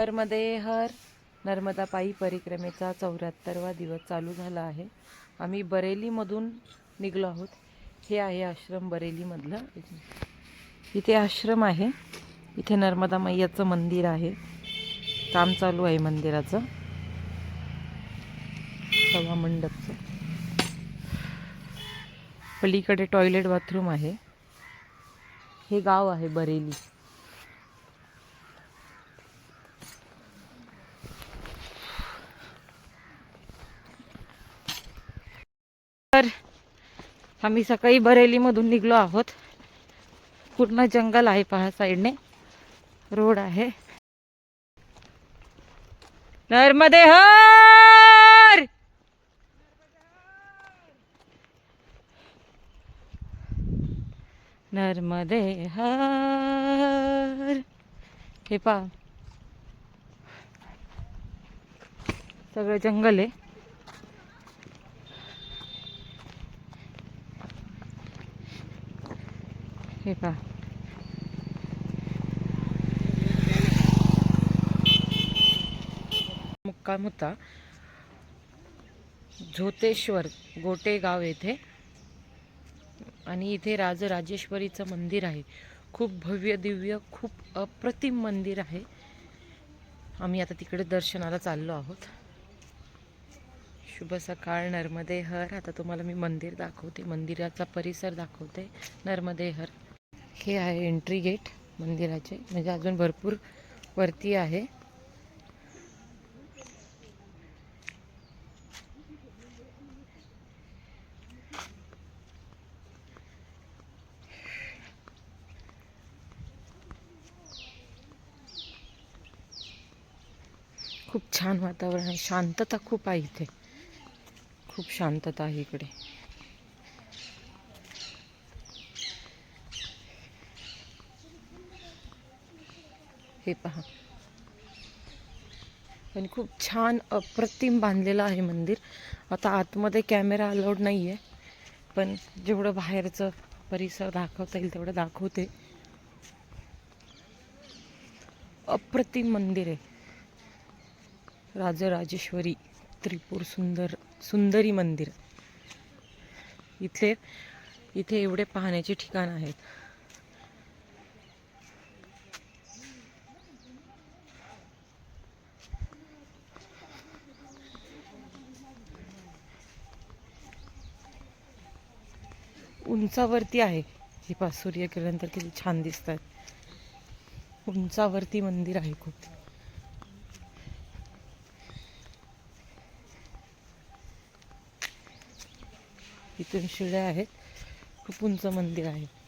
नर्मदे हर नर्मदा पायी परिक्रमेचा चौऱ्याहत्तरवा दिवस चालू झाला आहे. आम्ही बरेलीमधून निघलो आहोत. हे आहे आश्रम बरेलीमधलं. इथे आश्रम आहे. इथे नर्मदा मैयाचं मंदिर आहे. काम चालू आहे मंदिराचं. सभा मंडपचं. पलीकडे टॉयलेट बाथरूम आहे. हे गाव आहे बरेली तर आम्ही सकाळी बरेलीमधून निघलो आहोत. पूर्ण जंगल आहे पहा साईडने. रोड आहे. नर्मदे हर! नर्मदे हर! हे पहा. सगळं जंगल आहे. हे पहा. मुक्काम होता. झोतेश्वर गोटे गाव येथे. आणि इथे राजराजेश्वरीचं मंदिर आहे. खूप भव्य दिव्य खूप अप्रतिम मंदिर आहे. आम्ही आता तिकडे दर्शनाला चाललो आहोत. शुभ सकाळ नर्मदे हर. आता तुम्हाला मी मंदिर दाखवते. मंदिराचा परिसर दाखवते. नर्मदे हर. हे आहे एंट्री गेट मंदिराचे. म्हणजे अजून भरपूर वरती आहे. खूप छान वातावरण आहे. शांतता खूप आहे इथे. खूप शांतता आहे इकडे. हे पहा. पण खूप छान अप्रतिम बांधलेलं आहे मंदिर. आता आतमध्ये कॅमेरा अलाउड नाही आहे पण जेवढं बाहेरचं परिसर दाखवता येईल तेवढं दाखवते. अप्रतिम मंदिर आहे. राजराजेश्वरी त्रिपूर सुंदर सुंदरी मंदिर. इथे इथे एवढे पाहण्याचे ठिकाण आहेत. उंचावरती आहे. ही पा सूर्यकिरण तर किती छान आहेत उंचावरती मंदिर आहे खूप. इथून शिड्या आहेत. खूप उंच मंदिर आहे.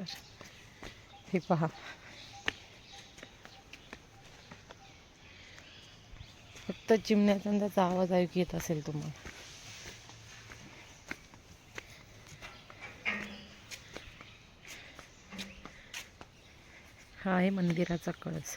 तर हे पहा फक्त चिमण्याचा त्याचा आवाज ऐकू येत असेल तुम्हाला हा आहे मंदिराचा कळस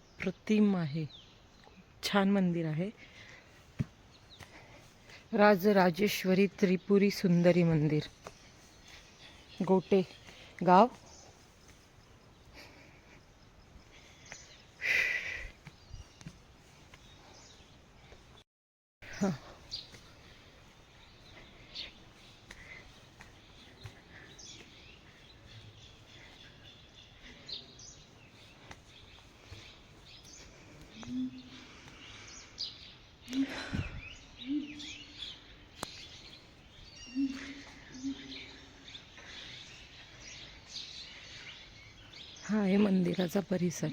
अप्रतिम आहे. छान मंदिर आहे. राजराजेश्वरी त्रिपुरी सुंदरी मंदिर. गोटे गाव. हं. हा आहे मंदिराचा परिसर.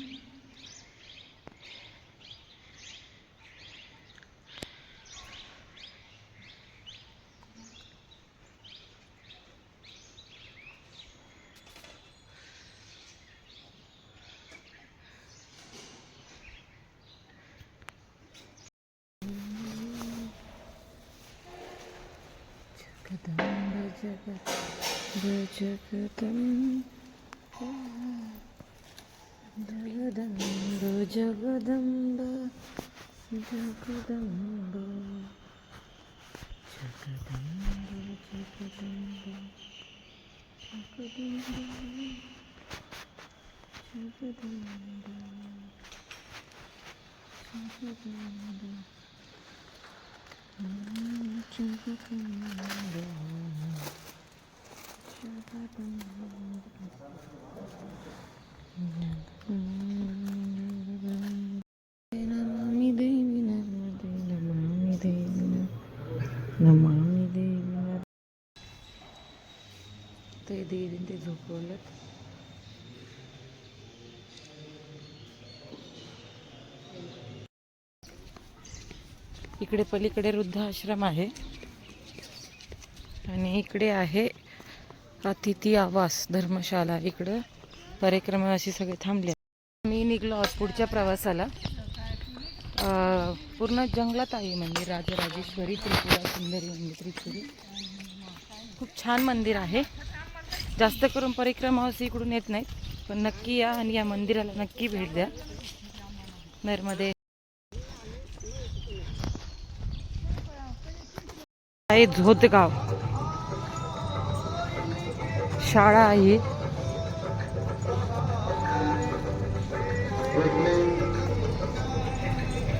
జగతం జగదంబ జగదంబ జగదంబ జగదంబ జగదంబ జగదంబ జగదంబ జగదంబ നമാമി ദേവിന തൈദീരിന്റെ ജോക്കോളറ്റ് इकडे पलीकडे वृद्धाश्रम आहे. आणि इकडे आहे अतिथी आवास धर्मशाला. इकडं परिक्रमा अशी सगळे थांबले. मी निघलो आहोत पुढच्या प्रवासाला पूर्ण जंगलात आहे म्हणजे मंदिर राजराजेश्वरी त्रिपुरा सुंदरी मंदिर त्रिपुरी. खूप छान मंदिर आहे. जास्त करून परिक्रमा असे इकडून येत नाहीत पण नक्की या आणि या मंदिराला नक्की भेट द्या. नर्मदे आहे झोतगाव शाळा आहे.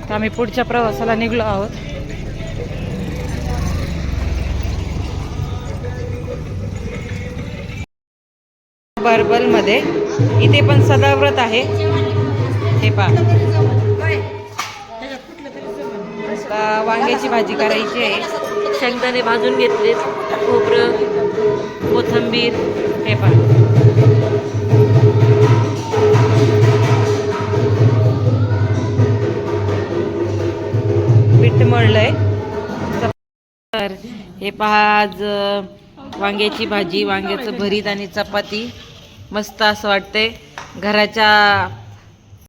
तर आम्ही पुढच्या प्रवासाला निघलो आहोत. बर्बलमध्ये इथे पण सदाव्रत आहे. हे पहा. वांग्याची भाजी करायची आहे. शेंगदाणे भाजून घेतले खोबरं कोथंबीर हे पण पीठ मळलंय. तर हे पहा आज वांग्याची भाजी वांग्याचं भरीत आणि चपाती. मस्त असं वाटतंय. घराच्या